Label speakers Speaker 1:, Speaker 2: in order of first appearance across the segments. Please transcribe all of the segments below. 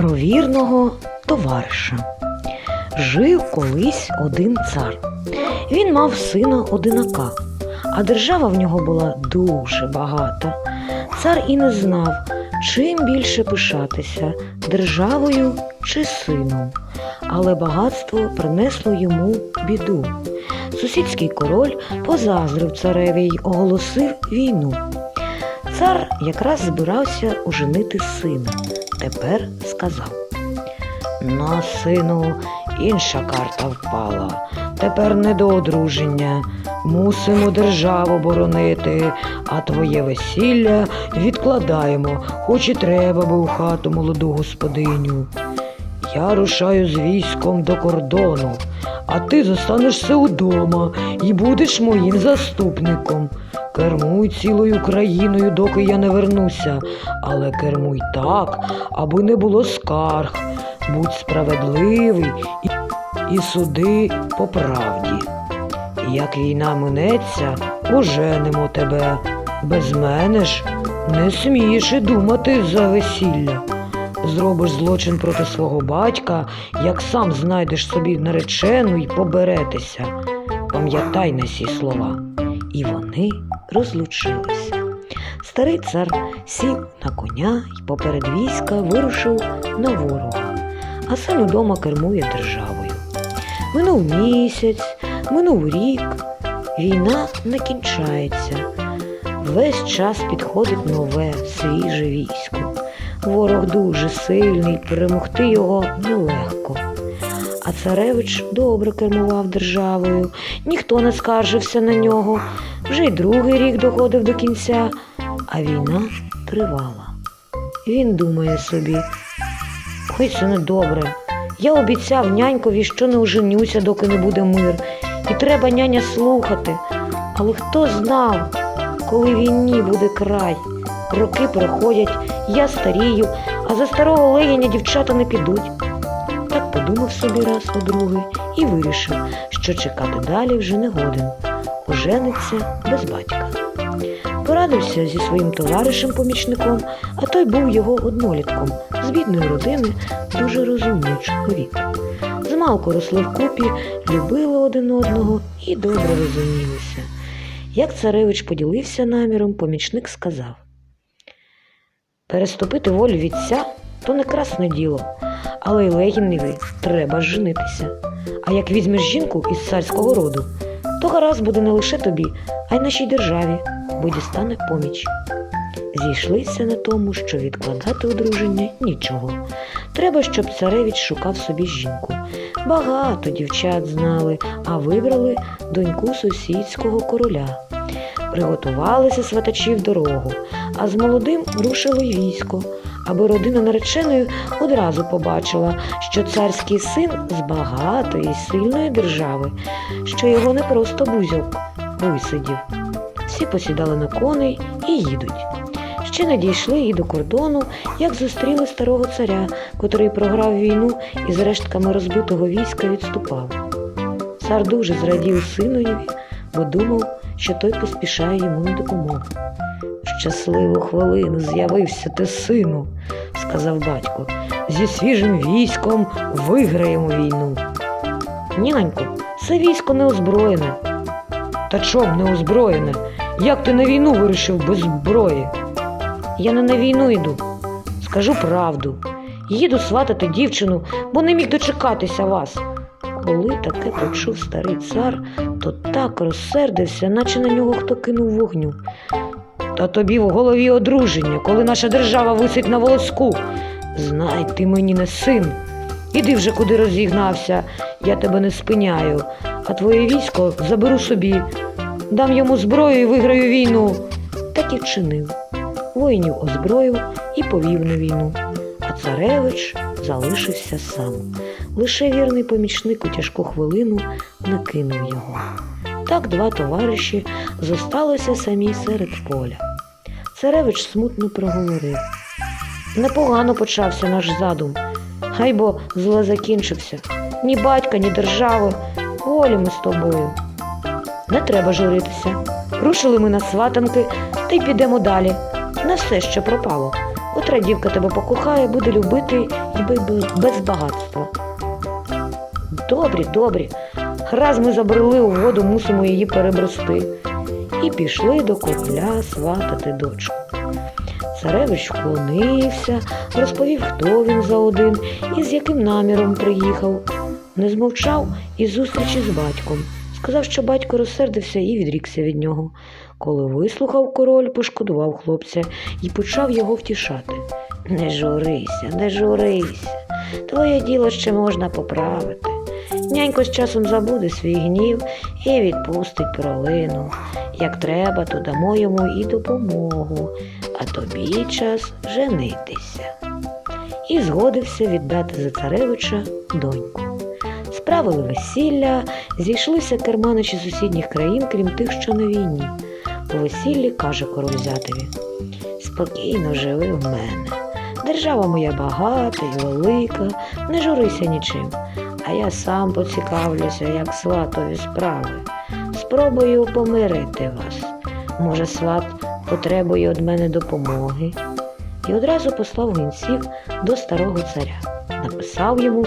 Speaker 1: Про вірного товариша. Жив колись один цар. Він мав сина одинака, а держава в нього була дуже багата. Цар і не знав, чим більше пишатися державою чи сином. Але багатство принесло йому біду. Сусідський король позаздрив цареві й оголосив війну. Цар якраз збирався оженити сина. Тепер сказав: На сину інша карта впала. Тепер не до одруження. Мусимо державу боронити, а твоє весілля відкладаємо, хоч і треба би у хату молоду господиню. Я рушаю з військом до кордону, а ти зостанешся удома і будеш моїм заступником. Кермуй цілою країною, доки я не вернуся, але кермуй так, аби не було скарг. Будь справедливий і, і суди по правді. Як війна минеться, оженимо тебе. Без мене ж не смієш і думати за весілля. Зробиш злочин проти свого батька, як сам знайдеш собі наречену й поберетеся. Пам'ятай на ці слова. І вони розлучилися. Старий цар сів на коня й поперед війська вирушив на ворога, а син удома кермує державою. Минув місяць, минув рік, війна не кінчається. Весь час підходить нове, свіже військо. Ворог дуже сильний, перемогти його нелегко. А царевич добре кермував державою, ніхто не скаржився на нього. Вже й другий рік доходив до кінця, а війна тривала. Він думає собі, ой, це не добре. Я обіцяв нянькові, що не оженюся, доки не буде мир, і треба няня слухати. Але хто знав, коли війні буде край? Роки проходять, я старію, а за старого легеня дівчата не підуть. Подумав собі раз у другий і вирішив, що чекати далі вже не годен. Ожениться без батька. Порадився зі своїм товаришем-помічником, а той був його однолітком, з бідної родини, дуже розумний чоловік. Змалку росли вкупі, любили один одного і добре розумілися. Як царевич поділився наміром, помічник сказав Переступити волю вітця то не красне діло, але й легіневі треба женитися. А як візьмеш жінку із царського роду, то гаразд буде не лише тобі, а й нашій державі, бо дістане поміч. Зійшлися на тому, що відкладати одруження нічого. Треба, щоб царевич шукав собі жінку. Багато дівчат знали, а вибрали доньку сусідського короля. Приготувалися сватачі в дорогу, а з молодим рушило й військо, аби родина нареченої одразу побачила, що царський син з багатої сильної держави, що його не просто бузьок висидів. Всі посідали на коней і їдуть. Ще не дійшли і до кордону, як зустріли старого царя, котрий програв війну і з рештками розбитого війська відступав. Цар дуже зрадів синові, бо думав, що той поспішає йому на допомогу. Щасливу хвилину з'явився ти, сину, сказав батько. Зі свіжим військом виграємо війну. Нянько, це військо не озброєне. Та чом не озброєне? Як ти на війну вирішив без зброї? Я не на війну йду. Скажу правду. Їду сватати дівчину, бо не міг дочекатися вас. Коли таке почув старий цар, то так розсердився, наче на нього хто кинув вогню. Та тобі в голові одруження, коли наша держава висить на волоску. Знай, ти мені не син. Іди вже куди розігнався, я тебе не спиняю, а твоє військо заберу собі. Дам йому зброю і виграю війну. Так і вчинив. Воїнів озброїв і повів на війну. А царевич залишився сам. Лише вірний помічник у тяжку хвилину накинув його. Так два товариші зосталися самі серед поля. Царевич смутно проговорив. Непогано почався наш задум, хай бо зле закінчився. Ні батька, ні держави, волі ми з тобою. Не треба журитися. Рушили ми на сватанки та й підемо далі. На все, що пропало. От дівка тебе покохає, буде любити і без багатства. Добрі, добрі. Раз ми забрели у воду, мусимо її перебрести. І пішли до короля сватати дочку. Царевич вклонився, розповів, хто він за один і з яким наміром приїхав. Не змовчав і зустрічі з батьком. Сказав, що батько розсердився і відрікся від нього. Коли вислухав король, пошкодував хлопця і почав його втішати. Не журися, не журися. Твоє діло ще можна поправити. Нянько з часом забуде свій гнів і відпустить пролину. Як треба, то дамо йому і допомогу, а тобі час женитися. І згодився віддати за царевича доньку. Справили весілля, зійшлися керманичі сусідніх країн, крім тих, що на війні. По весіллі каже король зятеві: Спокійно живи в мене. Держава моя багата і велика, не журися нічим. А я сам поцікавлюся, як сватові справи. Спробую помирити вас. Може, сват потребує від мене допомоги. І одразу послав гінців до старого царя. Написав йому,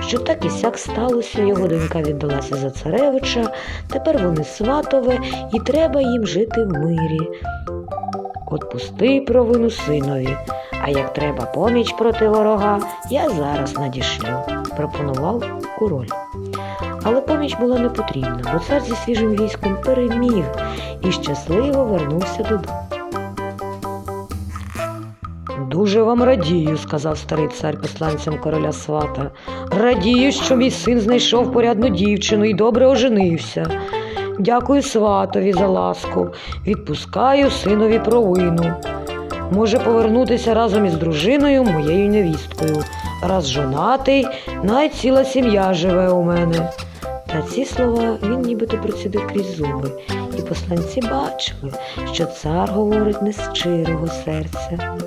Speaker 1: що так і сяк сталося, його донька віддалася за царевича, тепер вони сватове, і треба їм жити в мирі. Отпусти провину синові, а як треба поміч проти ворога, я зараз надішлю, пропонував король. Але поміч була не потрібна, бо цар зі свіжим військом переміг і щасливо вернувся додому. Дуже вам радію, сказав старий цар посланцям короля свата. Радію, що мій син знайшов порядну дівчину і добре оженився. Дякую сватові за ласку, відпускаю синові провину. Може повернутися разом із дружиною, моєю невісткою. Раз жонатий, навіть ціла сім'я живе у мене. Та ці слова він нібито процідив крізь зуби, і посланці бачили, що цар говорить не з щирого серця.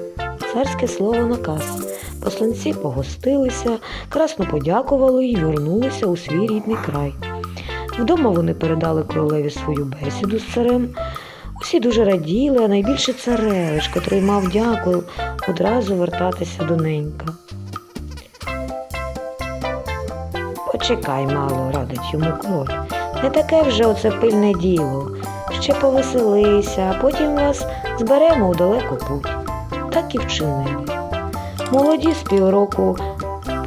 Speaker 1: Царське слово наказ. Посланці погостилися, красно подякували і вернулися у свій рідний край. Вдома вони передали королеві свою бесіду з царем. Усі дуже раділи, а найбільше царевич, котрий мав дякую одразу вертатися до ненька. Почекай, мало, радить йому король. Не таке вже оце пильне діло. Ще повеселися, а потім вас зберемо у далеку путь. Так і вчинили. Молоді з півроку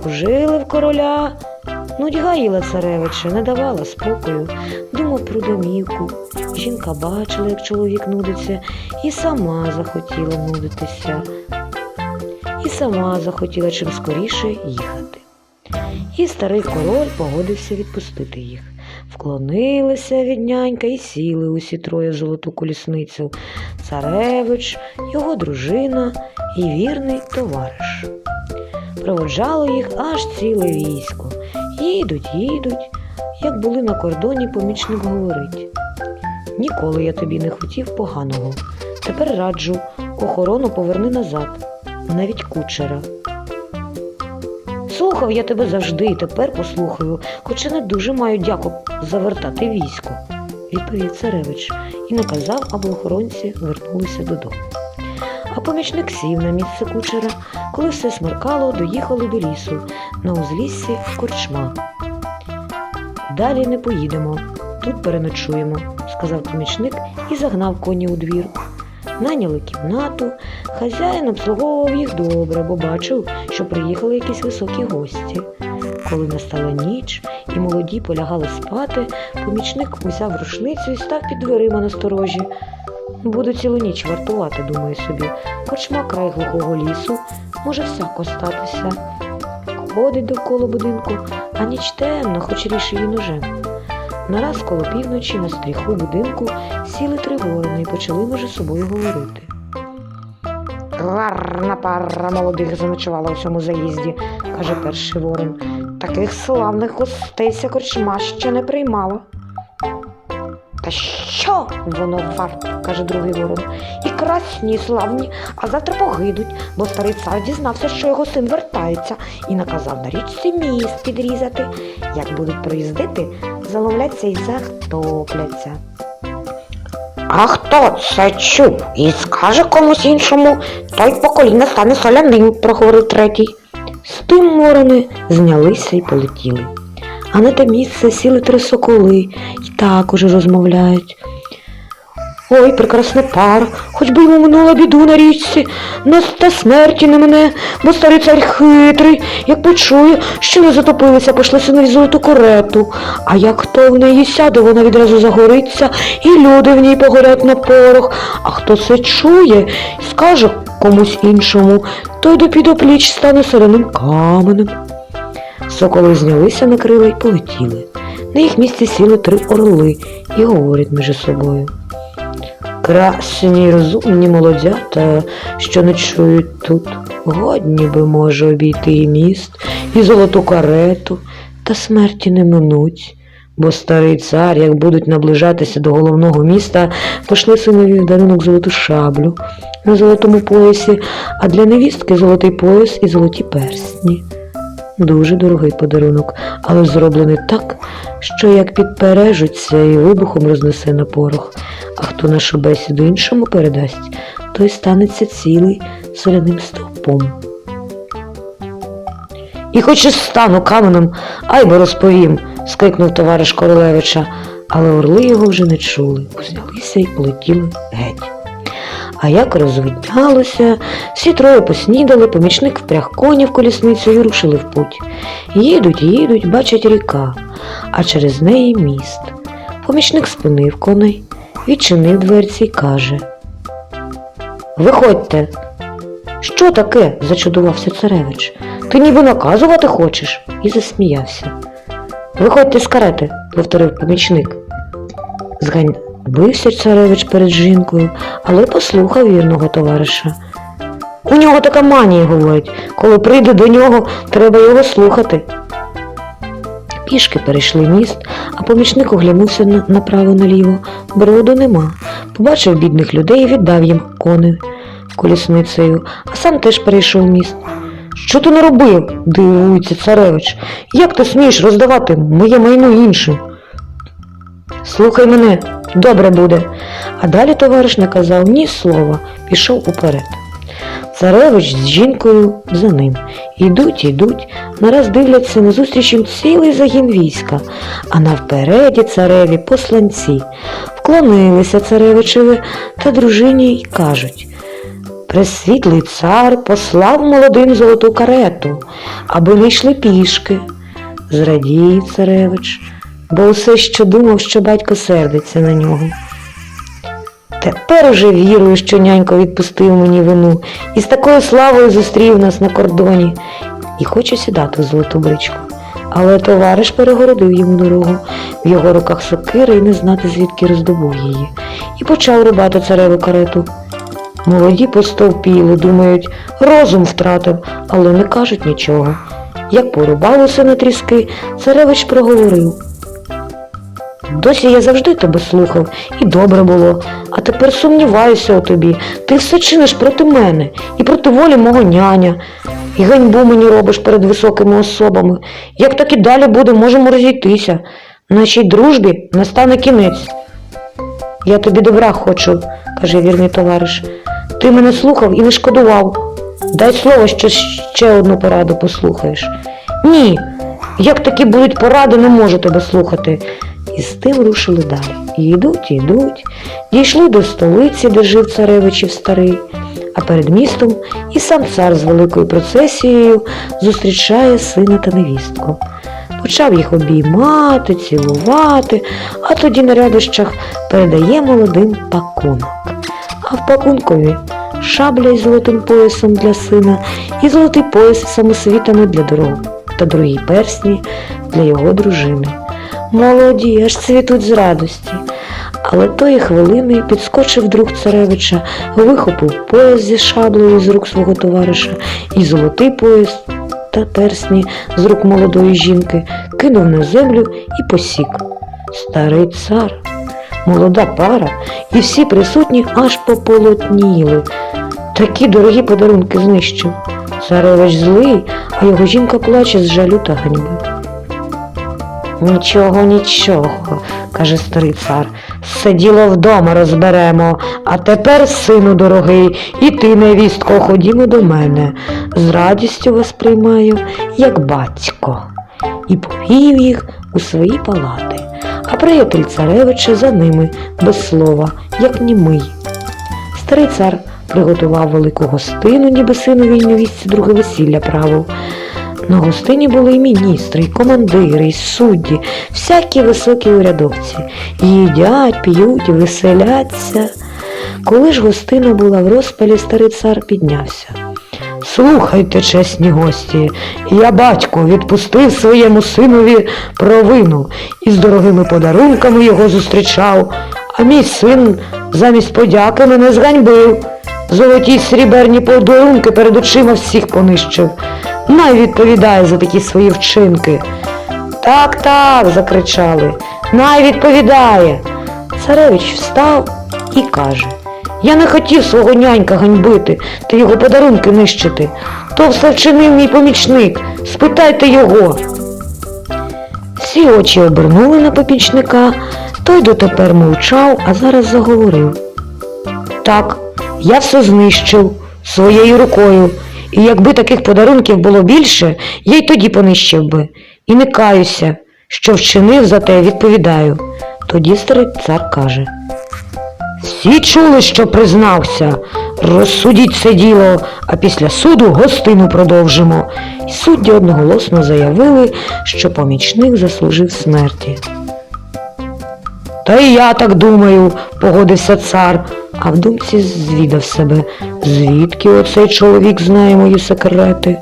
Speaker 1: пожили в короля, нудьга їла царевича, не давала спокою, думав про домівку. Жінка бачила, як чоловік нудиться, і сама захотіла нудитися, і сама захотіла чим скоріше їхати. І старий король погодився відпустити їх. Вклонилися від нянька і сіли усі троє в золоту колісницю. Царевич, його дружина і вірний товариш. Проводжало їх аж ціле військо. Їдуть, їдуть, як були на кордоні, помічник говорить. Ніколи я тобі не хотів поганого. Тепер раджу, охорону поверни назад, навіть кучера. Слухав я тебе завжди і тепер послухаю, хоча не дуже маю дяку завертати військо, відповів царевич і наказав, аби охоронці вернулися додому. А помічник сів на місце кучера, коли все смеркало, доїхали до лісу, на узліссі корчма. Далі не поїдемо, тут переночуємо, сказав помічник і загнав коні у двір. Наняли кімнату, хазяїн обслуговував їх добре, бо бачив, що приїхали якісь високі гості. Коли настала ніч і молоді полягали спати, помічник узяв рушницю і став під дверима на сторожі. Буду цілу ніч вартувати, думає собі, корчма край глухого лісу, може всяко статися. Ходить довкола будинку, а ніч темна, хоч рішив і ножем. Нараз коло півночі на стріху будинку сіли три ворони і почали між собою говорити. Гарна пара молодих заночувала у цьому заїзді, каже перший ворон. Таких славних гостей корчма ще не приймала. Та що воно варто, каже другий ворон. І красні, і славні, а завтра погидуть, бо старий цар дізнався, що його син вертається, і наказав на річці міст підрізати. Як будуть проїздити, заловляться і захтопляться.
Speaker 2: А хто це чув і скаже комусь іншому, той по коліна стане соляним, проговорив третій.
Speaker 1: З тим ворони знялися і полетіли. А на те місце сіли три соколи й також розмовляють. Ой, прекрасна пара, хоч би йому минула біду на річці, нас та смерті не мене, бо старий цар хитрий, як почує, що не затопилися, пошли синові золоту корету. А як хто в неї сяде, вона відразу загориться, і люди в ній погорять на порох. А хто це чує скаже комусь іншому, той до підопліч стане соленим каменем. Соколи знялися на крила й полетіли. На їх місці сіли три орли і говорять між собою. Красні й розумні молодята, що ночують тут, годні би може обійти і міст, і золоту карету, та смерті не минуть. Бо старий цар, як будуть наближатися до головного міста, пошли синові в дарунок золоту шаблю на золотому поясі, а для невістки золотий пояс і золоті персні. Дуже дорогий подарунок, але зроблений так, що як підпережуться і вибухом рознесе на порох, а хто нашу бесіду іншому передасть, той станеться цілий соляним стовпом. І хоч і стану каменем, ай бо розповім, скрикнув товариш Королевича, але орли його вже не чули, узнялися й полетіли геть. А як розвиднялося, всі троє поснідали, помічник впряг коні в колісницю і рушили в путь. Їдуть, їдуть, бачать ріка, а через неї міст. Помічник спинив коней, відчинив дверці й каже Виходьте. Що таке? зачудувався царевич. Ти ніби наказувати хочеш? І засміявся. Виходьте з карети, повторив помічник. Зганьбився царевич перед жінкою, але послухав вірного товариша. У нього така манія, говорить, коли прийде до нього, треба його слухати. Пішки перейшли міст, а помічник оглянувся направо-наліво. Броду нема. Побачив бідних людей і віддав їм коней колісницею, а сам теж перейшов міст. Що ти не робив? дивується царевич. Як ти смієш роздавати моє майно іншим? Слухай мене, добре буде. А далі товариш не казав ні слова, пішов уперед. Царевич з жінкою за ним. Ідуть, ідуть, нараз дивляться назустріч їм цілий загін війська, а навпереді цареві посланці. Вклонилися царевичеві та дружині й кажуть Пресвітлий цар послав молодим золоту карету, аби не йшли пішки. Зрадів царевич, бо все що думав, що батько сердиться на нього. Тепер уже вірую, що нянько відпустив мені вину і з такою славою зустрів нас на кордоні і хоче сідати в золоту бричку. Але товариш перегородив йому дорогу, в його руках сокира і не знати, звідки роздобув її, і почав рубати цареву карету. Молоді постовпіли, думають, розум втратив, але не кажуть нічого. Як порубалося на тріски, царевич проговорив. Досі я завжди тебе слухав, і добре було, а тепер сумніваюся у тобі. Ти все чиниш проти мене і проти волі мого няня. І ганьбу мені робиш перед високими особами. Як так і далі буде, можемо розійтися. Нашій дружбі настане кінець. Я тобі добра хочу, каже вірний товариш. Ти мене слухав і не шкодував. Дай слово, що ще одну пораду послухаєш. Ні, як такі будуть поради, не можу тебе слухати. І з тим рушили далі. І йдуть, йдуть, дійшли до столиці, де жив царевичів старий, а перед містом і сам цар з великою процесією зустрічає сина та невістку. Почав їх обіймати, цілувати, а тоді на рядощах передає молодим пакунок. А в пакункові шабля із золотим поясом для сина і золотий пояс з самосвітами для дорог та другі персні для його дружини. Молоді, аж цвітуть з радості. Але тої хвилини підскочив друг царевича, вихопив пояс зі шаблею з рук свого товариша і золотий пояс та персні з рук молодої жінки, кинув на землю і посік. Старий цар, молода пара, і всі присутні аж пополотніли. Такі дорогі подарунки знищив. Царевич злий, а його жінка плаче з жалю та ганьби. Нічого, нічого, каже старий цар.
Speaker 2: Все діло вдома розберемо, а тепер, сину дорогий, і ти, невістко, ходімо до мене. З радістю вас приймаю, як батько. І повів їх у свої палати, а приятель царевича за ними, без слова, як німий. Старий цар приготував велику гостину, ніби синові й невістці друге весілля правив. На гостині були і міністри, і командири, і судді, всякі високі урядовці. Їдять, п'ють, веселяться. Коли ж гостина була в розпалі, старий цар піднявся. Слухайте, чесні гості, я батько відпустив своєму синові провину і з дорогими подарунками його зустрічав, а мій син замість подяки мене зганьбив. Золоті сріберні подарунки перед очима всіх понищив. Най відповідає за такі свої вчинки. Так, так, закричали. Най відповідає. Царевич встав і каже. Я не хотів свого нянька ганьбити та його подарунки нищити. То все вчинив мій помічник. Спитайте його. Всі очі обернули на помічника, той дотепер мовчав, а зараз заговорив. Так, я все знищив своєю рукою, і якби таких подарунків було більше, я й тоді понищив би. І не каюся, що вчинив за те, відповідаю. Тоді старий цар каже. Всі чули, що признався. Розсудіть це діло, а після суду гостину продовжимо. І судді одноголосно заявили, що помічник заслужив смерті. Та й я так думаю, погодився цар, а в думці звідав себе, звідки оцей чоловік знає мої секрети,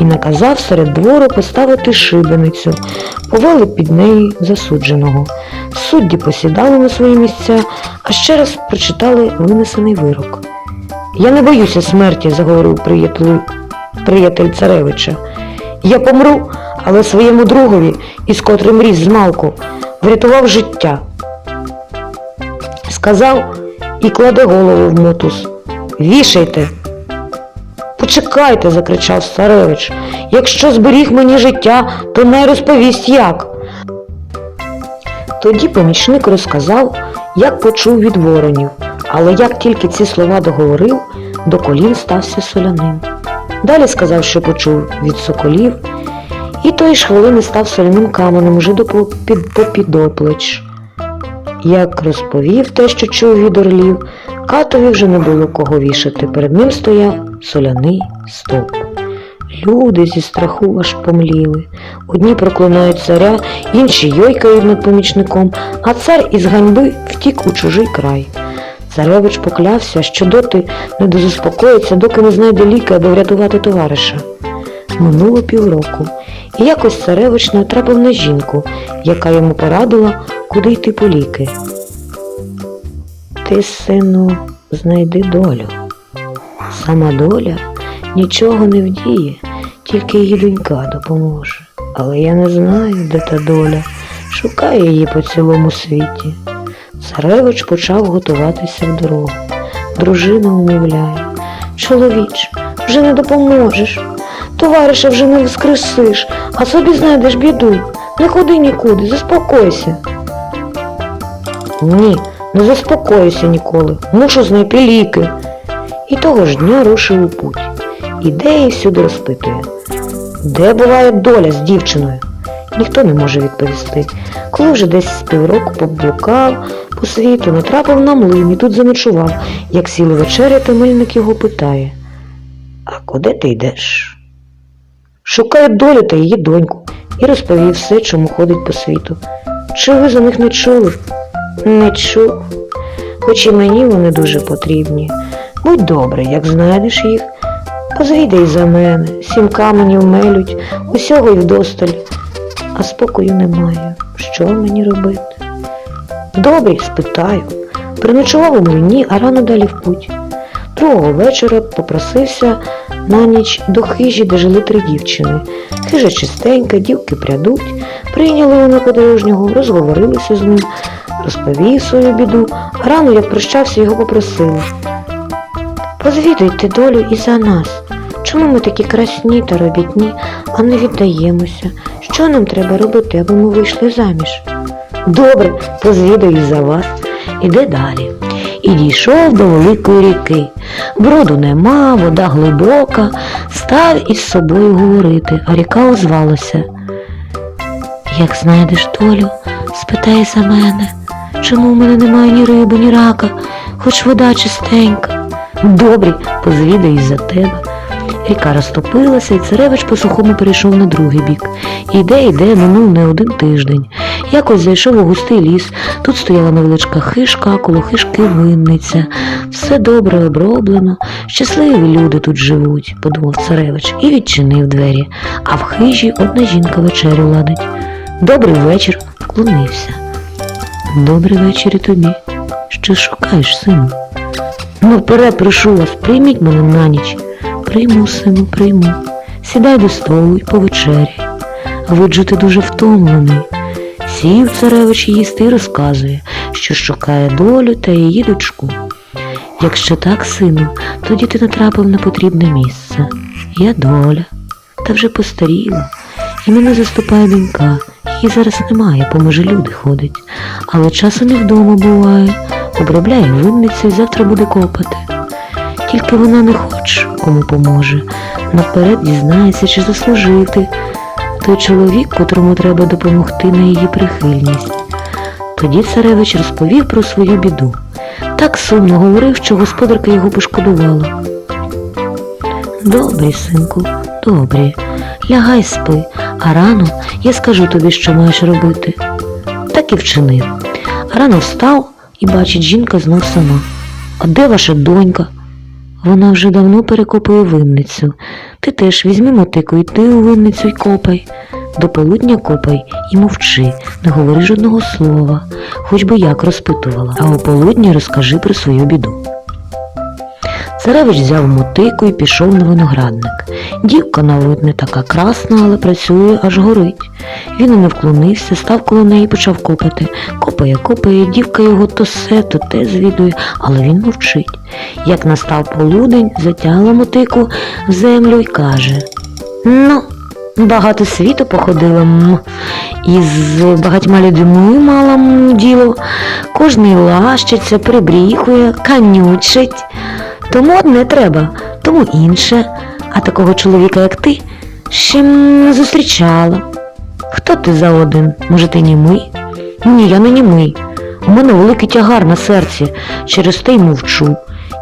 Speaker 2: і наказав серед двору поставити шибеницю, повели під неї засудженого. Судді посідали на свої місця, а ще раз прочитали винесений вирок. Я не боюся смерті, заговорив приятель, приятель царевича. Я помру, але своєму другові, із котрим ріс з малку, врятував життя. Сказав і кладе голову в мотус. Вішайте. Почекайте, закричав царевич. Якщо зберіг мені життя, то не розповість як. Тоді помічник розказав, як почув від воронів, але як тільки ці слова договорив, до колін стався соляним. Далі сказав, що почув від соколів, і тої ж хвилини став соляним каменем уже до по- під, попід оплеч. Як розповів те, що чув від орлів, катові вже не було кого вішати. Перед ним стояв соляний стовп. Люди зі страху аж помліли. Одні проклинають царя, інші йойкають над помічником, а цар із ганьби втік у чужий край. Царевич поклявся, що доти не дозаспокоїться, доки не знайде ліка, аби врятувати товариша. Минуло півроку, і якось царевич натрапив на жінку, яка йому порадила, куди йти по ліки. Ти, сину, знайди долю. Сама доля нічого не вдіє, тільки її донька допоможе. Але я не знаю, де та доля. Шукаю її по цілому світі. Царевич почав готуватися в дорогу. Дружина умовляє. Чоловіч, вже не допоможеш. Товариша вже не воскресиш, а собі знайдеш біду. Не ходи нікуди, заспокойся. Ні, не заспокоюся ніколи. Мушу знайти ліки. І того ж дня рушив у путь. Іде і всюди розпитує. Де буває доля з дівчиною? Ніхто не може відповісти. Коли вже десь з півроку поблукав по світу, натрапив на млин і тут заночував. Як сіли вечеряти, мельник його питає. А куди ти йдеш? Шукає долю та її доньку і розповів все, чому ходить по світу. Чи ви за них не чули? Не чув. Хоч і мені вони дуже потрібні. Будь добре, як знайдеш їх, позвідай за мене, сім каменів мелють, усього й вдосталь, а спокою немає. Що мені робити? Добре, спитаю. Приночував у млині, а рано далі в путь. Другого вечора попросився на ніч до хижі, де жили три дівчини. Хижа чистенька, дівки прядуть, прийняли вони подорожнього, розговорилися з ним, розповів свою біду, а рано, як прощався, його попросили. Позвідуйте долю і за нас. Чому ми такі красні та робітні, а не віддаємося? Що нам треба робити, аби ми вийшли заміж? Добре, позвідаю за вас.
Speaker 1: іде далі. І дійшов до великої ріки. Броду нема, вода глибока, став із собою говорити, а ріка озвалася. Як знайдеш долю, спитай за мене, чому в мене немає ні риби, ні рака, хоч вода чистенька. Добрі, позвідаю за тебе. Ріка розтопилася, і царевич по сухому перейшов на другий бік. Іде, йде, минув не один тиждень. Якось зайшов у густий ліс. Тут стояла невеличка хишка, коло хишки винниця. Все добре оброблено. Щасливі люди тут живуть, подумав царевич і відчинив двері. А в хижі одна жінка вечерю ладить. Добрий вечір, вклонився. Добрий вечір і тобі. Що шукаєш, сину? Ну, вперед прошу вас, прийміть мене на ніч. Прийму, сину, прийму. Сідай до столу і повечеряй. Виджу ти дуже втомлений. Сів царевич їсти і розказує, що шукає долю та її дочку. Якщо так, сину, тоді ти натрапив на потрібне місце. Я доля, та вже постаріла, і мене заступає донька. Її зараз немає, межі люди ходить, але часом і вдома буває, обробляє винницю і завтра буде копати. Тільки вона не хоче, кому поможе. Наперед дізнається, чи заслужив ти той чоловік, котрому треба допомогти на її прихильність. Тоді царевич розповів про свою біду. Так сумно говорив, що господарка його пошкодувала. Добрий, синку, добрі, лягай спи, а рано я скажу тобі, що маєш робити. Так і вчинив. Рано встав і бачить, жінка знов сама. А де ваша донька? Вона вже давно перекопує винницю. Ти теж візьми мотику, йди у винницю й копай. До полудня копай і мовчи, не говори жодного слова, хоч би як розпитувала, а у полудні розкажи про свою біду. Царевич взяв мотику і пішов на виноградник. Дівка на вид не така красна, але працює, аж горить. Він і не вклонився, став коло неї і почав копати. Копає, копає, дівка його то се, то те звідує, але він мовчить. Як настав полудень, затягла мотику в землю і каже Ну, багато світу походила, м, і з багатьма людьми мала діло. Кожний лащиться, прибріхує, канючить. Тому одне треба, тому інше. А такого чоловіка, як ти, ще не зустрічала. Хто ти за один? Може, ти німий? Ні, я не німий. У мене великий тягар на серці, через те й мовчу.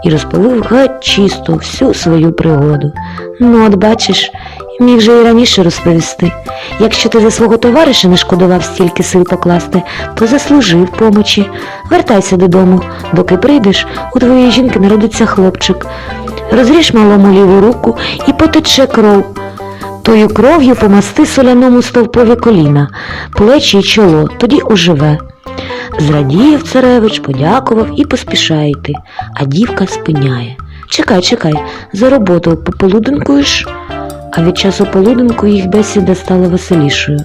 Speaker 1: І розповів геть чисто всю свою пригоду. Ну, от бачиш, міг же і раніше розповісти. Якщо ти за свого товариша не шкодував стільки сил покласти, то заслужив помочі. Вертайся додому, доки прийдеш, у твоєї жінки народиться хлопчик. Розріж малому ліву руку і потече кров. Тою кров'ю помасти соляному стовпові коліна, плечі й чоло, тоді оживе. Зрадів царевич, подякував і поспішає йти, а дівка спиняє. Чекай, чекай, за роботу пополуденкуєш? А від часу полуденку їх бесіда стала веселішою.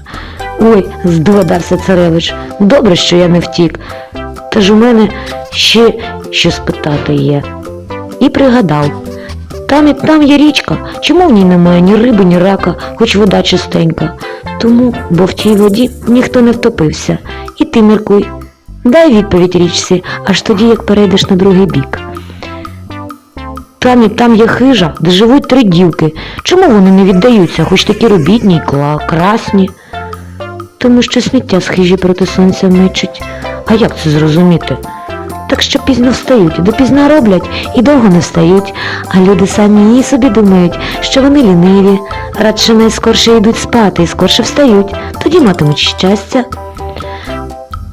Speaker 1: Ой, здогадався царевич, добре, що я не втік. Та ж у мене ще що спитати є. І пригадав. Там і там є річка, чому в ній немає ні риби, ні рака, хоч вода чистенька. Тому, бо в тій воді ніхто не втопився. І ти міркуй. Дай відповідь річці, аж тоді, як перейдеш на другий бік. Там і там є хижа, де живуть три дівки. Чому вони не віддаються, хоч такі робітні й красні? Тому що сміття з хижі проти сонця мечуть. А як це зрозуміти? Так що пізно встають, допізна роблять і довго не встають, а люди самі і собі думають, що вони ліниві, радше найскорше йдуть спати і скорше встають, тоді матимуть щастя.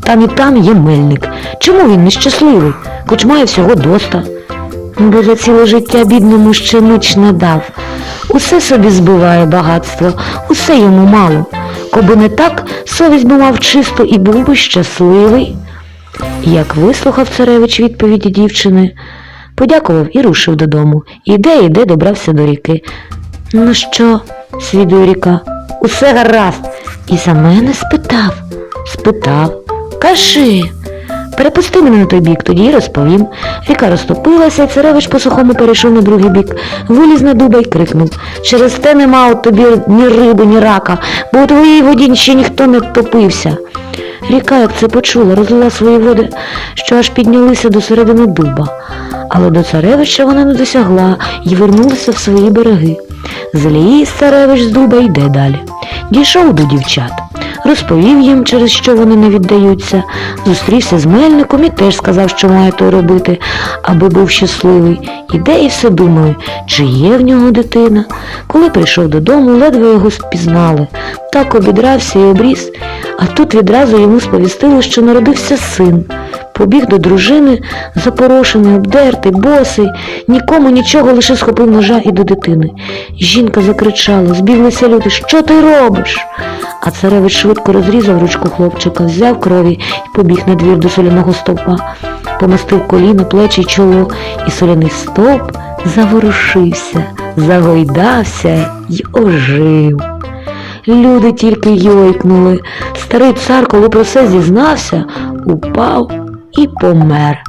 Speaker 1: Там і там є мельник. Чому він нещасливий, хоч має всього доста? Бо за ціле життя бідному ще ніч не дав. Усе собі збиває багатство, усе йому мало. Коби не так, совість би мав чисто і був би щасливий. Як вислухав царевич відповіді дівчини, подякував і рушив додому. Іде, іде, добрався до ріки. Ну що, свідує ріка, усе гаразд. І за мене спитав. Спитав. Кажи. Перепусти мене на той бік, тоді розповім. Ріка розтопилася, царевич по сухому перейшов на другий бік, виліз на дуба й крикнув. Через те нема у тобі ні риби, ні рака, бо у твоїй воді ще ніхто не втопився.
Speaker 2: Ріка, як це почула, розлила свої води, що аж піднялися до середини дуба. Але до царевича вона не досягла і вернулася в свої береги. Зліз царевич з дуба йде далі. Дійшов до дівчат, розповів їм, через що вони не віддаються, зустрівся з мельником і теж сказав, що має то робити, аби був щасливий. Іде і все думає, чи є в нього дитина. Коли прийшов додому, ледве його спізнали. Так обідрався і обріз, а тут відразу йому сповістили, що народився син. Побіг до дружини, запорошений, обдертий, босий, нікому нічого, лише схопив ножа і до дитини. Жінка закричала, збіглися люди, що ти робиш? А царевич швидко розрізав ручку хлопчика, взяв крові і побіг на двір до соляного стовпа, помастив коліна, плечі й чоло, і соляний стовп заворушився, загойдався й ожив. Люди тільки йойкнули. Старий цар, коли про це зізнався, упав і помер.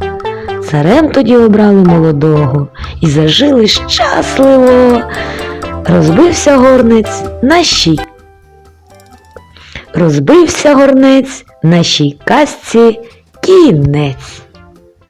Speaker 2: Царем тоді обрали молодого і зажили щасливо. Розбився горнець на щій. Розбився горнець на щій казці кінець.